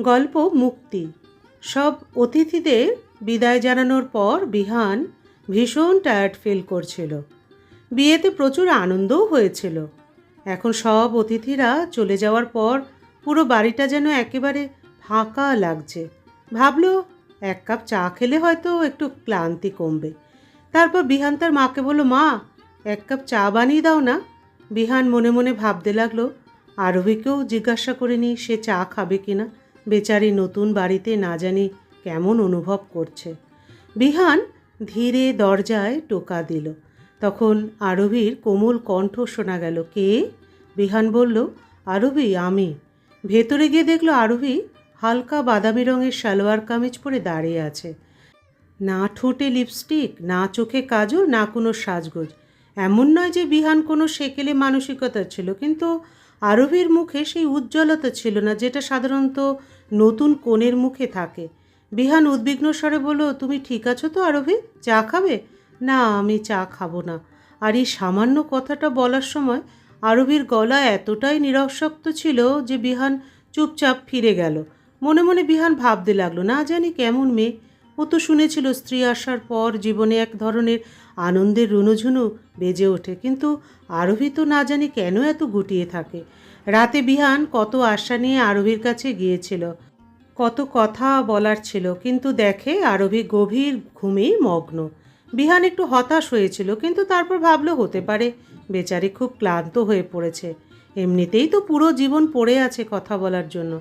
গল্প মুক্তি। সব অতিথিদের বিদায় জানানোর পর বিহান ভীষণ টায়ার্ড ফিল করছিল। বিয়েতে প্রচুর আনন্দও হয়েছিল। এখন সব অতিথিরা চলে যাওয়ার পর পুরো বাড়িটা যেন একেবারে ফাঁকা লাগছে। ভাবলো, এক কাপ চা খেলে হয়তো একটু ক্লান্তি কমবে। তারপর বিহান তার মাকে বলল, মা, এক কাপ চা বানিয়ে দাও না। বিহান মনে মনে ভাবতে লাগল আরবিকেও জিজ্ঞাসা করে নি সে চা খাবে কিনা? বেচারি নতুন বাড়িতে না জানি কেমন অনুভব করছে। বিহান ধীরে দরজায় টোকা দিল। তখন আরবির কোমল কণ্ঠ শোনা গেল, কে? বিহান বলল, আরবি, আমি। ভেতরে গিয়ে দেখল আরবি হালকা বাদামি রঙের সালোয়ার কামিজ পরে দাঁড়িয়ে আছে। না ঠোঁটে লিপস্টিক, না চোখে কাজল, না কোনো সাজগোজ। এমন নয় যে বিহান কোনো সেকেলে মানসিকতা ছিল, কিন্তু আরবির মুখে সেই উজ্জ্বলতা ছিল না, যেটা সাধারণত নতুন কোণের মুখে থাকে। বিহান উদ্বিগ্ন স্বরে বলল, তুমি ঠিক আছো তো আরবি চা খাবে? না, আমি চা খাব না। আর এই সামান্য কথাটা বলার সময় আরবির গলা এতটাই নিরসক্ত ছিল যে বিহান চুপচাপ ফিরে গেল। মনে মনে বিহান ভাবতে লাগল, না জানি কেমন মেয়ে। ও তো শুনেছিল, স্ত্রী আসার পর জীবনে এক ধরনের আনন্দের রুনুঝুনু বেজে ওঠে। কিন্তু আরবি তো না জানি কেন এত গুটিয়ে থাকে। রাতে বিহান কত আশা নিয়ে আরবির কাছে গিয়েছিল। কত কথা বলার ছিল, কিন্তু দেখে আরবি গভীর ঘুমেই মগ্ন। বিহান একটু হতাশ হয়েছিল, কিন্তু তারপর ভাবলো হতে পারে, বেচারি খুব ক্লান্ত হয়ে পড়েছে। এমনিতেই তো পুরো জীবন পড়ে আছে কথা বলার জন্য।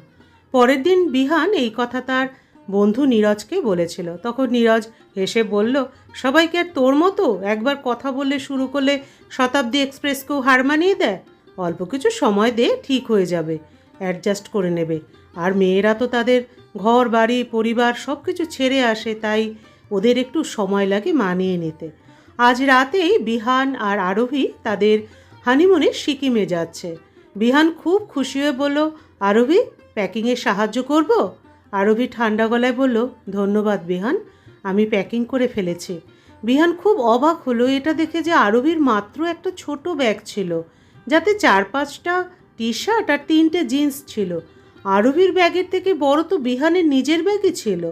পরের দিন বিহান এই কথা তার বন্ধু নীরজকে বলেছিল। তখন নীরজ হেসে বলল, সবাইকে আর তোর মতো একবার কথা বললে শুরু করলে শতাব্দী এক্সপ্রেসকেও হার মানিয়ে দেয়? অল্প কিছু সময় দে, ঠিক হয়ে যাবে। অ্যাডজাস্ট করে নেবে। আর মেয়েরা তো তাদের ঘর, বাড়ি, পরিবার সব কিছু ছেড়ে আসে, তাই ওদের একটু সময় লাগে মানিয়ে নিতে। আজ রাতেই বিহান আর আরোহী তাদের হানিমুনে সিকিমে যাচ্ছে। বিহান খুব খুশি হয়ে বলল, আরোহী প্যাকিংয়ে সাহায্য করব? আরবি ঠান্ডা গলায় বলল, ধন্যবাদ বিহান, আমি প্যাকিং করে ফেলেছি। বিহান খুব অবাক হলো, এটা দেখে যে আরবির মাত্র একটা ছোট ব্যাগ ছিল। যাতে চার পাঁচটা টি শার্ট আর তিনটে জিন্স ছিল। আরবির ব্যাগের থেকে বড় তো বিহানের নিজের ব্যাগই ছিল।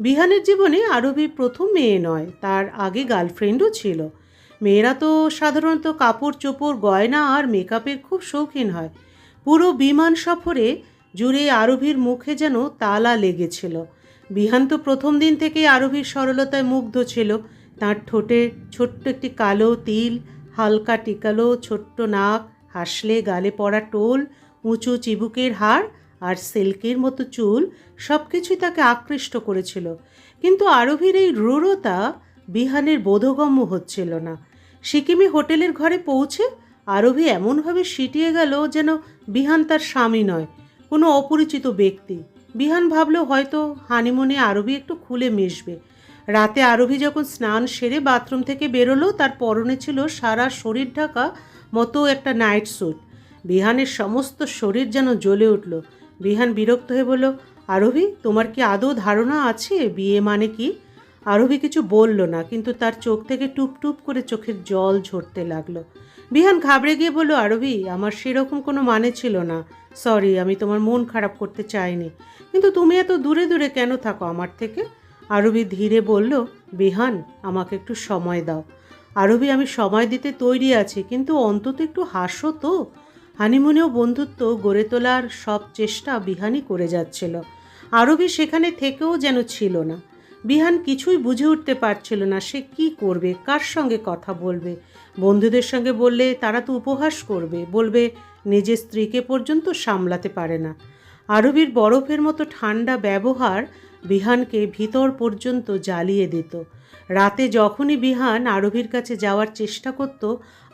বিহানের জীবনে আরবি প্রথম মেয়ে নয়, তার আগে গার্লফ্রেন্ডও ছিল। মেয়েরা তো সাধারণত কাপড়, চোপড়, গয়না আর মেকআপের খুব শৌখিন হয়। পুরো বিমান সফরে জুড়ে আরবির মুখে যেন তালা লেগেছিল। বিহান তো প্রথম দিন থেকেই আরবির সরলতায় মুগ্ধ ছিল। তার ঠোঁটে ছোট্ট একটি কালো তিল হালকা টিকালো ছোট্ট নাক, হাসলে গালে পড়া টোল, উঁচু চিবুকের হাড় আর সিল্কের মতো চুল সব কিছুই তাকে আকৃষ্ট করেছিল। কিন্তু আরবির এই রূঢ়তা বিহানের বোধগম্য হচ্ছিল না। সিকিমে হোটেলের ঘরে পৌঁছে আরবি এমনভাবে সিটিয়ে গেল যেন বিহান তার স্বামী নয়, কোনো অপরিচিত ব্যক্তি। বিহান ভাবলেও হয়তো হানিমুনে আরবি একটু খুলে মিশবে। রাতে আরবি যখন স্নান সেরে বাথরুম থেকে বেরোলো, তার পরনে ছিল সারা শরীর ঢাকা মতো একটা নাইট স্যুট। বিহানের সমস্ত শরীর যেন জ্বলে উঠল। বিহান বিরক্ত হয়ে বলল আরবি তোমার কি আদৌ ধারণা আছে বিয়ে মানে কি? আরবি কিছু বলল না, কিন্তু তার চোখ থেকে টুপ টুপ করে চোখের জল ঝরতে লাগল। বিহান ঘাবড়ে গিয়ে বলল আরবি আমার সেরকম কোনো মানে ছিল না। সরি, আমি তোমার মন খারাপ করতে চাইনি। কিন্তু তুমি এত দূরে দূরে কেন থাকো আমার থেকে? আরবি ধীরে বলল, বিহান, আমাকে একটু সময় দাও। আরবি, আমি সময় দিতে তৈরি আছি, কিন্তু অন্তত একটু হাসো তো। হানিমুনেও বন্ধুত্ব গড়ে তোলার সব চেষ্টা বিহানই করে যাচ্ছিল। আরবি সেখানে থেকেও যেন ছিল না। বিহান কিছুই বুঝে উঠতে পারছিল না, সে কি করবে, কার সঙ্গে কথা বলবে? বন্ধুদের সঙ্গে বললে তারা তো উপহাস করবে, বলবে নিজের স্ত্রীকে পর্যন্ত সামলাতে পারে না। আরবির বরফের মতো ঠান্ডা ব্যবহার বিহানকে ভিতর পর্যন্ত জ্বালিয়ে দিত। রাতে যখনই বিহান আরবির কাছে যাওয়ার চেষ্টা করত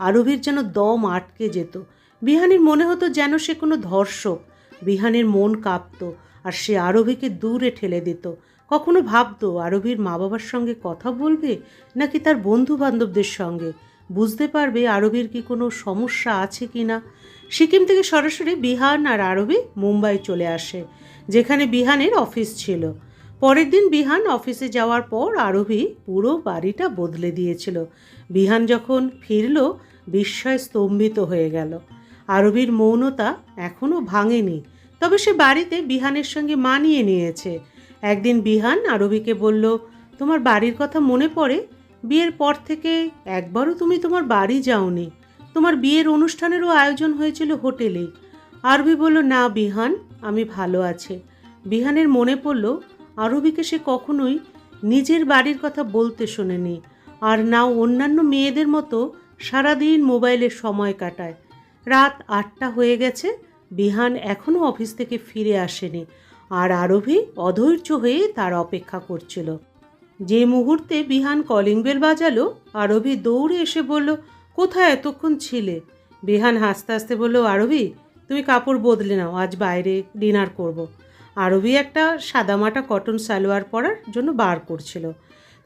আরবির যেন দম আটকে যেত। বিহানের মনে হতো যেন সে কোনো ধর্ষক। বিহানের মন কাঁপত আর সে আরবিকে দূরে ঠেলে দিত। কখনো ভাবত আরবির মা বাবার সঙ্গে কথা বলবে নাকি তার বন্ধু বান্ধবদের সঙ্গে? বুঝতে পারবে আরবির কি কোনো সমস্যা আছে কি না? সিকিম থেকে সরাসরি বিহান আর আরবি মুম্বাই চলে আসে, যেখানে বিহানের অফিস ছিল। পরের দিন বিহান অফিসে যাওয়ার পর আরবি পুরো বাড়িটা বদলে দিয়েছিল। বিহান যখন ফিরল, বিস্ময় স্তম্ভিত হয়ে গেল। আরবির মৌনতা এখনও ভাঙেনি, তবে সে বাড়িতে বিহানের সঙ্গে মানিয়ে নিয়েছে। একদিন বিহান আরবিকে বলল, তোমার বাড়ির কথা মনে পড়ে? বিয়ের পর থেকে একবারও তুমি তোমার বাড়ি যাওনি। তোমার বিয়ের অনুষ্ঠানেরও আয়োজন হয়েছিল হোটেলেই আরবি বলল, না বিহান, আমি ভালো আছে। বিহানের মনে পড়ল আরবিকে সে কখনোই নিজের বাড়ির কথা বলতে শোনেনি আর না অন্যান্য মেয়েদের মতো সারাদিন মোবাইলে সময় কাটায়। রাত আটটা হয়ে গেছে, বিহান এখনও অফিস থেকে ফিরে আসেনি আর আরভি অধৈর্য হয়ে তার অপেক্ষা করছিল। যে মুহূর্তে বিহান কলিং বেল বাজালো, আরবি দৌড়ে এসে বলল, কোথায় এতক্ষণ ছিলে? বিহান হাসতে হাসতে বলল, আরবি, তুমি কাপড় বদলে নাও, আজ বাইরে ডিনার করব। আরবি একটা সাদামাটা কটন সালোয়ার পরার জন্য বার করছিল।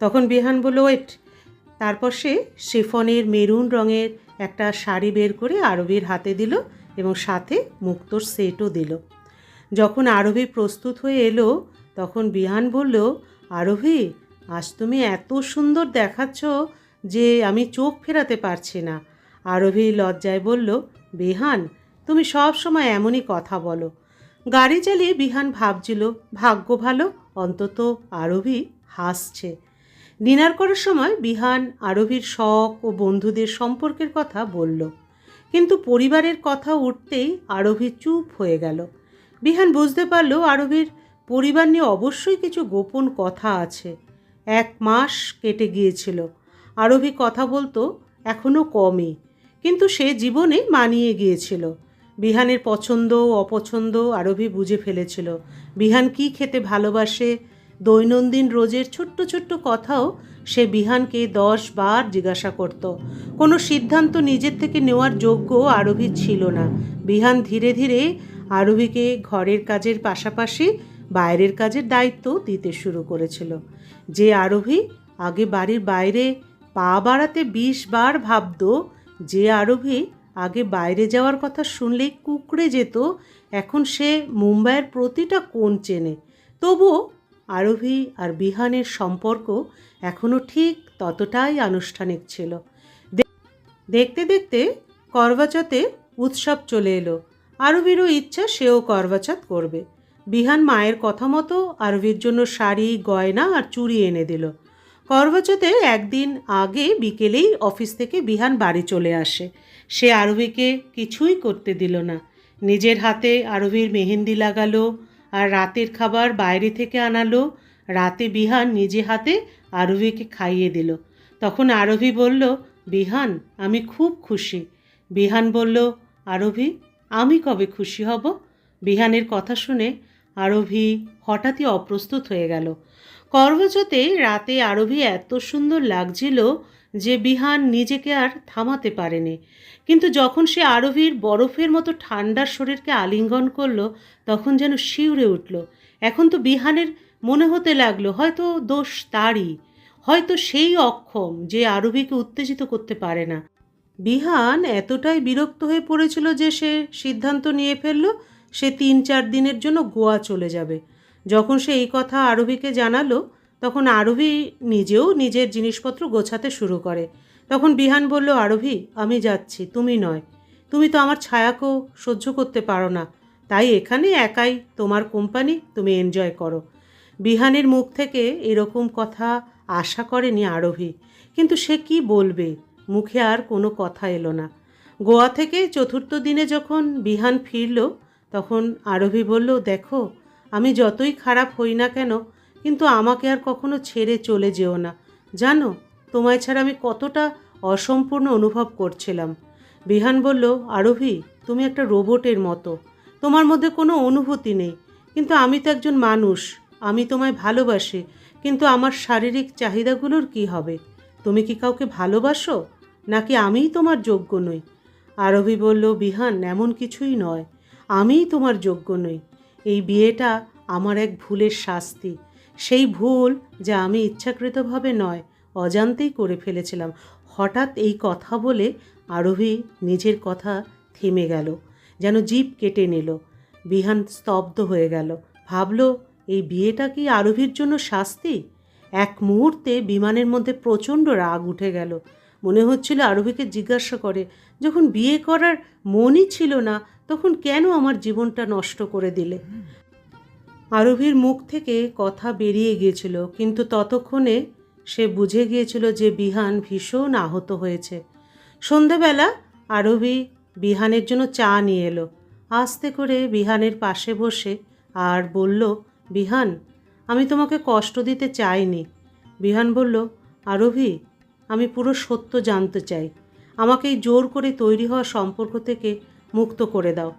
তখন বিহান বলল, ওয়েট। তারপর সে শিফনের মেরুন রঙের একটা শাড়ি বের করে আরবির হাতে দিল এবং সাথে মুক্তোর সেটও দিল। যখন আরবি প্রস্তুত হয়ে এলো, তখন বিহান বলল, আরবি, আজ তুমি এত সুন্দর দেখাচ্ছ যে আমি চোখ ফেরাতে পারছি না। আরবি লজ্জায় বলল, বিহান, তুমি সব সময় এমনই কথা বলো। গাড়ি চালিয়ে বিহান ভাবছিল, ভাগ্য ভালো, অন্তত আরবি হাসছে। ডিনার করার সময় বিহান আরবির শখ ও বন্ধুদের সম্পর্কের কথা বলল। কিন্তু পরিবারের কথা উঠতেই আরবি চুপ হয়ে গেল। বিহান বুঝতে পারল আরবির পরিবার নিয়ে অবশ্যই কিছু গোপন কথা আছে। এক মাস কেটে গিয়েছিল। আরবি কথা বলতো এখনও কমই, কিন্তু সে জীবনে মানিয়ে গিয়েছিল। বিহানের পছন্দ অপছন্দ আরবি বুঝে ফেলেছিল। বিহান কি খেতে ভালোবাসে? দৈনন্দিন রোজের ছোট্ট ছোট্ট কথাও সে বিহানকে দশ বার জিজ্ঞাসা করত। কোনো সিদ্ধান্ত নিজের থেকে নেওয়ার যোগ্য আরবি ছিল না। বিহান ধীরে ধীরে আরবিকে ঘরের কাজের পাশাপাশি বাইরের কাজের দায়িত্ব দিতে শুরু করেছিল। যে আরবি আগে বাড়ির বাইরে পা বাড়াতে বিশ বার ভাবত, যে আরবি আগে বাইরে যাওয়ার কথা শুনলেই কুকড়ে যেত, এখন সে মুম্বাইয়ের প্রতিটা কোণ চেনে। তবুও আরভি আর বিহানের সম্পর্ক এখনও ঠিক ততটাই আনুষ্ঠানিক ছিল। দেখতে দেখতে করবাচতে উৎসব চলে এলো। আরবিরও ইচ্ছা সেও করবাচত করবে। বিহান মায়ের কথা মতো আরবির জন্য শাড়ি, গয়না আর চুড়ি এনে দিল। করবাচতের একদিন আগে বিকেলেই অফিস থেকে বিহান বাড়ি চলে আসে। সে আরবিকে কিছুই করতে দিল না। নিজের হাতে আরবির মেহেন্দি লাগালো আর রাতের খাবার বাইরে থেকে আনালো। রাতে বিহান নিজে হাতে আরবিকে খাইয়ে দিল। তখন আরবি বলল, বিহান, আমি খুব খুশি। বিহান বলল আরবি আমি কবে খুশি হব? বিহানের কথা শুনে আরবি হঠাৎই অপ্রস্তুত হয়ে গেল। করবজতে রাতে আরবি এত সুন্দর লাগছিল যে বিহান নিজেকে আর থামাতে পারেনি। কিন্তু যখন সে আরবির বরফের মতো ঠান্ডার শরীরকে আলিঙ্গন করল, তখন যেন শিউরে উঠল। এখন তো বিহানের মনে হতে লাগল, হয়তো দোষ তারই, হয়তো সেই অক্ষম যে আরবিকে উত্তেজিত করতে পারে না। বিহান এতটাই বিরক্ত হয়ে পড়েছিল যে সে সিদ্ধান্ত নিয়ে ফেলল, সে তিন চার দিনের জন্য গোয়া চলে যাবে। যখন সে এই কথা আরবিকে জানালো, তখন আরবি নিজেও নিজের জিনিসপত্র গোছাতে শুরু করে। তখন বিহান বলল আরবি আমি যাচ্ছি, তুমি নয়। তুমি তো আমার ছায়াকেও সহ্য করতে পারো না। তাই এখানে একাই তোমার কোম্পানি, তুমি এনজয় করো। বিহানের মুখ থেকে এরকম কথা আশা করেনি আরবি কিন্তু সে কি বলবে? মুখে আর কোনো কথা এলো না। গোয়া থেকে চতুর্থ দিনে যখন বিহান ফিরল, তখন আরবি বলল, দেখো আমি যতই খারাপ হই না কেন, কিন্তু আমাকে আর কখনো ছেড়ে চলে যেও না। জানো, তোমায় ছাড়া আমি কতটা অসম্পূর্ণ অনুভব করছিলাম। বিহান বলল আরভি তুমি একটা রোবটের মতো। তোমার মধ্যে কোনো অনুভূতি নেই। কিন্তু আমি তো একজন মানুষ। আমি তোমায় ভালোবাসি। কিন্তু আমার শারীরিক চাহিদাগুলোর কি হবে? তুমি কি কাউকে ভালোবাসো? নাকি আমিই তোমার যোগ্য নই? আরবি বলল, বিহান, এমন কিছুই নয়। আমিই তোমার যোগ্য নই। এই বিয়েটা আমার এক ভুলের শাস্তি। সেই ভুল যা আমি ইচ্ছাকৃতভাবে নয়, অজান্তেই করে ফেলেছিলাম। হঠাৎ এই কথা বলে আরবি নিজের কথা থেমে গেল, যেন জিভ কেটে নিল। বিহান স্তব্ধ হয়ে গেল, ভাবল, এই বিয়েটা কি আরবির জন্য শাস্তি? এক মুহূর্তে বিমানের মধ্যে প্রচণ্ড রাগ উঠে গেল। মনে হচ্ছিল আরবিকে জিজ্ঞাসা করে, যখন বিয়ে করার মনই ছিল না তখন কেন আমার জীবনটা নষ্ট করে দিলে? আরভির মুখ থেকে কথা বেরিয়ে গিয়েছিল, কিন্তু ততক্ষণে সে বুঝে গিয়েছিল যে বিহান ভীষণ আহত হয়েছে। সন্ধেবেলা আরভি বিহানের জন্য চা নিয়ে এলো। আস্তে করে বিহানের পাশে বসে আর বলল, বিহান, আমি তোমাকে কষ্ট দিতে চাইনি। বিহান বলল আরভি আমি পুরো সত্য জানতে চাই। আমাকে জোর করে তৈরি হওয়া সম্পর্ক থেকে মুক্ত করে দাও।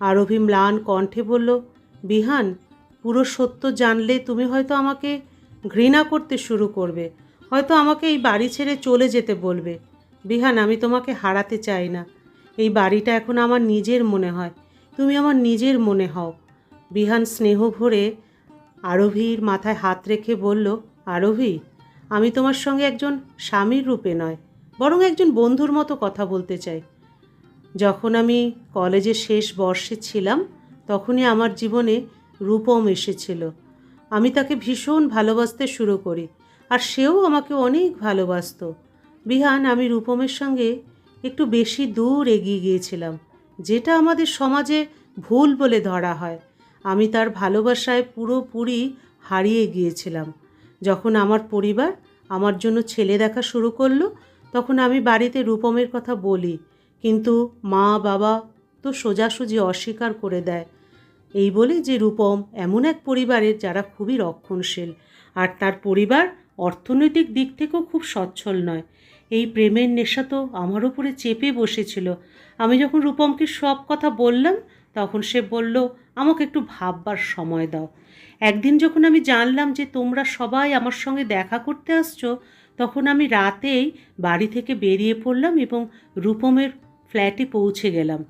আরভি ম্লান কণ্ঠে বলল, বিহান, পুরো সত্য জানলে তুমি হয়তো আমাকে ঘৃণা করতে শুরু করবে, হয়তো আমাকে এই বাড়ি ছেড়ে চলে যেতে বলবে। বিহান, আমি তোমাকে হারাতে চাই না। এই বাড়িটা এখন আমার নিজের মনে হয়। তুমি আমার নিজের মনে হও। বিহান স্নেহ ভরে আরভির মাথায় হাত রেখে বলল আরভি আমি তোমার সঙ্গে একজন স্বামীর রূপে নয়, বরং একজন বন্ধুর মতো কথা বলতে চাই। যখন আমি কলেজের শেষ বর্ষে ছিলাম, তখনই আমার জীবনে রূপম এসেছিল। আমি তাকে ভীষণ ভালোবাসতে শুরু করি, আর সেও আমাকে অনেক ভালোবাসতো। বিহান, আমি রূপমের সঙ্গে একটু বেশি দূর এগিয়ে গিয়েছিলাম, যেটা আমাদের সমাজে ভুল বলে ধরা হয়। আমি তার ভালোবাসায় পুরোপুরি হারিয়ে গিয়েছিলাম। যখন আমার পরিবার আমার জন্য ছেলে দেখা শুরু করল, তখন আমি বাড়িতে রূপমের কথা বলি। কিন্তু মা বাবা তো সোজাসুজি অস্বীকার করে দেয়। এই বলে যে রূপম এমন এক পরিবারের যারা খুবই রক্ষণশীল। আর তার পরিবার অর্থনৈতিক দিক থেকেও খুব সচ্ছল নয়। এই প্রেমের নেশা তো আমার উপরে চেপে বসেছিল। আমি যখন রূপমকে সব কথা বললাম, তখন সে বলল, আমাকে একটু ভাববার সময় দাও। একদিন যখন আমি জানলাম যে তোমরা সবাই আমার সঙ্গে দেখা করতে আসছো, তখন আমি রাতেই বাড়ি থেকে বেরিয়ে পড়লাম এবং রূপমের ফ্ল্যাটে পৌঁছে গেলাম।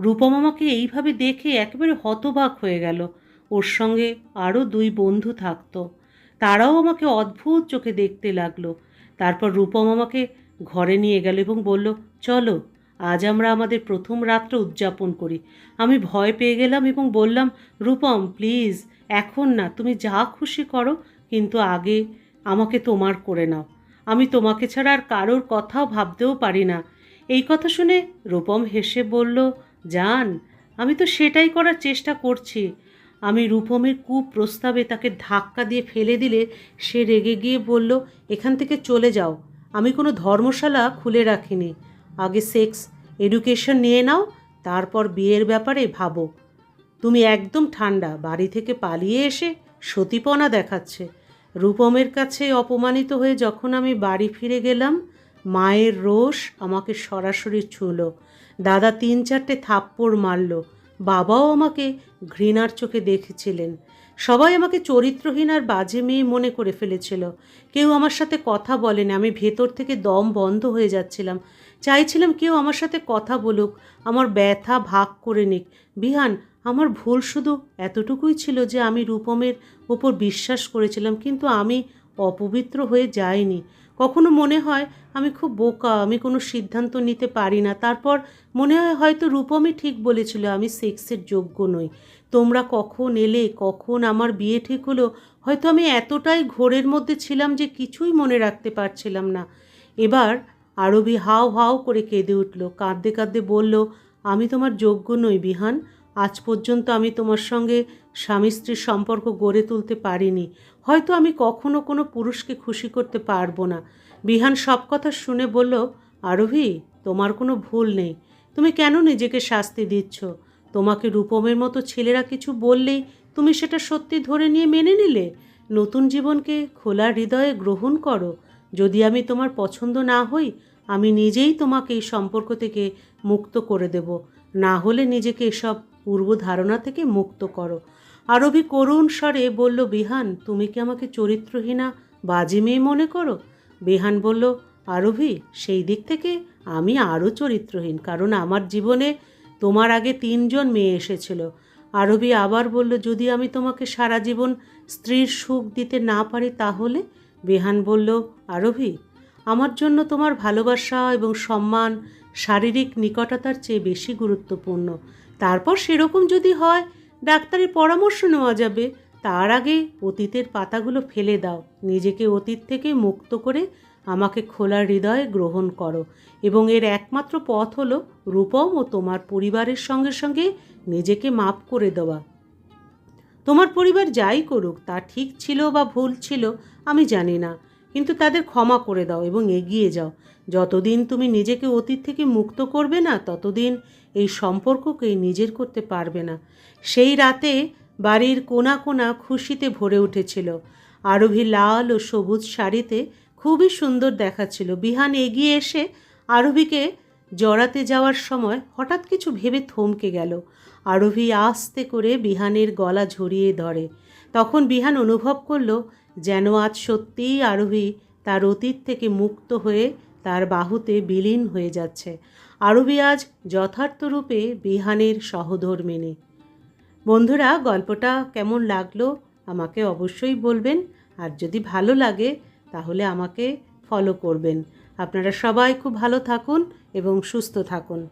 রূপম আমাকে এইভাবে দেখে একেবারে হতবাক হয়ে গেল। ওর সঙ্গে আরও দুই বন্ধু থাকতো। তারাও আমাকে অদ্ভুত চোখে দেখতে লাগল। তারপর রূপম আমাকে ঘরে নিয়ে গেল এবং বলল, চলো, আজ আমরা আমাদের প্রথম রাত্র উদযাপন করি। আমি ভয় পেয়ে গেলাম এবং বললাম, রূপম, প্লিজ, এখন না, তুমি যা খুশি করো, কিন্তু আগে আমাকে তোমার করে নাও। আমি তোমাকে ছাড়া আর কারোর কথাও ভাবতেও পারি না। এই কথা শুনে রূপম হেসে বলল, জান, আমি তো সেটাই করার চেষ্টা করছি। আমি রূপমের কুপ্রস্তাবে তাকে ধাক্কা দিয়ে ফেলে দিলে সে রেগে গিয়ে বলল, এখান থেকে চলে যাও। আমি কোনো ধর্মশালা খুলে রাখিনি। আগে সেক্স, এডুকেশন নিয়ে নাও, তারপর বিয়ের ব্যাপারে ভাবো। তুমি একদম ঠান্ডা, বাড়ি থেকে পালিয়ে এসে সতীপনা দেখাচ্ছে। রূপমের কাছে অপমানিত হয়ে যখন আমি বাড়ি ফিরে গেলাম মায়ের রোষ আমাকে সরাসরি ছুঁলো। দাদা তিন চারটে থাপ্পড় মারল। বাবাও আমাকে ঘৃণার চোখে দেখেছিলেন। সবাই আমাকে চরিত্রহীন আর বাজে মেয়ে মনে করে ফেলেছিল। কেউ আমার সাথে কথা বলেনি। আমি ভেতর থেকে দম বন্ধ হয়ে যাচ্ছিলাম। চাইছিলাম কেউ আমার সাথে কথা বলুক। আমার ব্যথা ভাগ করে নিক। বিহান, আমার ভুল শুধু এতটুকুই ছিল যে আমি রূপমের ওপর বিশ্বাস করেছিলাম, কিন্তু আমি অপবিত্র হয়ে যাইনি। কখনো মনে হয় আমি খুব বোকা, আমি কোনো সিদ্ধান্ত নিতে পারি না। তারপর মনে হয় হয়তো রূপমই ঠিক বলেছিল, আমি সেক্সের যোগ্য নই। তোমরা কখন এলে, কখন আমার বিয়ে ঠিক হলো, হয়তো আমি এতটাই ঘোরের মধ্যে ছিলাম যে কিছুই মনে রাখতে পারছিলাম না। এবার আরবি হাও হাও করে কেঁদে উঠল, কাঁদতে কাঁদতে বলল, আমি তোমার যোগ্য নই বিহান, আজ পর্যন্ত আমি তোমার সঙ্গে স্বামী স্ত্রীর সম্পর্ক গড়ে তুলতে পারিনি। হয়তো আমি কখনো কোনো পুরুষকে খুশি করতে পারব না। বিহান সব কথা শুনে বলল আরভি তোমার কোনো ভুল নেই। তুমি কেন নিজেকে শাস্তি দিচ্ছ? তোমাকে রূপমের মতো ছেলেরা কিছু বললেই তুমি সেটা সত্যি ধরে নিয়ে মেনে নিলে? নতুন জীবনকে খোলা হৃদয়ে গ্রহণ করো। যদি আমি তোমার পছন্দ না হই, আমি নিজেই তোমাকে এই সম্পর্ক থেকে মুক্ত করে দেব। না হলে নিজেকে এসব পূর্ব ধারণা থেকে মুক্ত করো। আরবি করুণ স্বরে বলল, বিহান, তুমি কি আমাকে চরিত্রহীনা, বাজে মেয়ে মনে করো? বিহান বলল, আরবি, সেই দিক থেকে আমি আরও চরিত্রহীন, কারণ আমার জীবনে তোমার আগে তিনজন মেয়ে এসেছিল। আরবি আবার বলল, যদি আমি তোমাকে সারা জীবন স্ত্রীর সুখ দিতে না পারি তাহলে? বেহান বলল, আরবি, আমার জন্য তোমার ভালোবাসা এবং সম্মান শারীরিক নিকটতার চেয়ে বেশি গুরুত্বপূর্ণ। তারপর সেরকম যদি হয় ডাক্তারের পরামর্শ নেওয়া যাবে। তার আগে অতীতের পাতাগুলো ফেলে দাও। নিজেকে অতীত থেকে মুক্ত করে আমাকে খোলা হৃদয়ে গ্রহণ করো এবং এর একমাত্র পথ হলো রূপম ও তোমার পরিবারের সঙ্গে সঙ্গে নিজেকে মাপ করে দেওয়া। তোমার পরিবার যাই করুক, তা ঠিক ছিল বা ভুল ছিল আমি জানি না। কিন্তু তাদের ক্ষমা করে দাও এবং এগিয়ে যাও। যতদিন তুমি নিজেকে অতীত থেকে মুক্ত করবে না, ততদিন এই সম্পর্ককে নিজের করতে পারবে না। সেই রাতে বাড়ির কোনা কোনা খুশিতে ভরে উঠেছিল। আরভি লাল ও সবুজ শাড়িতে খুবই সুন্দর দেখাচ্ছিল। বিহান এগিয়ে এসে আরভিকে জড়াতে যাওয়ার সময় হঠাৎ কিছু ভেবে থমকে গেল। আরভি আস্তে করে বিহানের গলা ঝরিয়ে ধরে। তখন বিহান অনুভব করল যেন আজ সত্যিই আরভি তার অতীত থেকে মুক্ত হয়ে তার বাহুতে বিলীন হয়ে যাচ্ছে। আরবি আজ যথার্থরূপে বিহানের সহধর্মিনী বন্ধুরা, গল্পটা কেমন লাগল আমাকে অবশ্যই বলবেন। আর যদি ভালো লাগে, তাহলে আমাকে ফলো করবেন। আপনারা সবাই খুব ভালো থাকুন এবং সুস্থ থাকুন।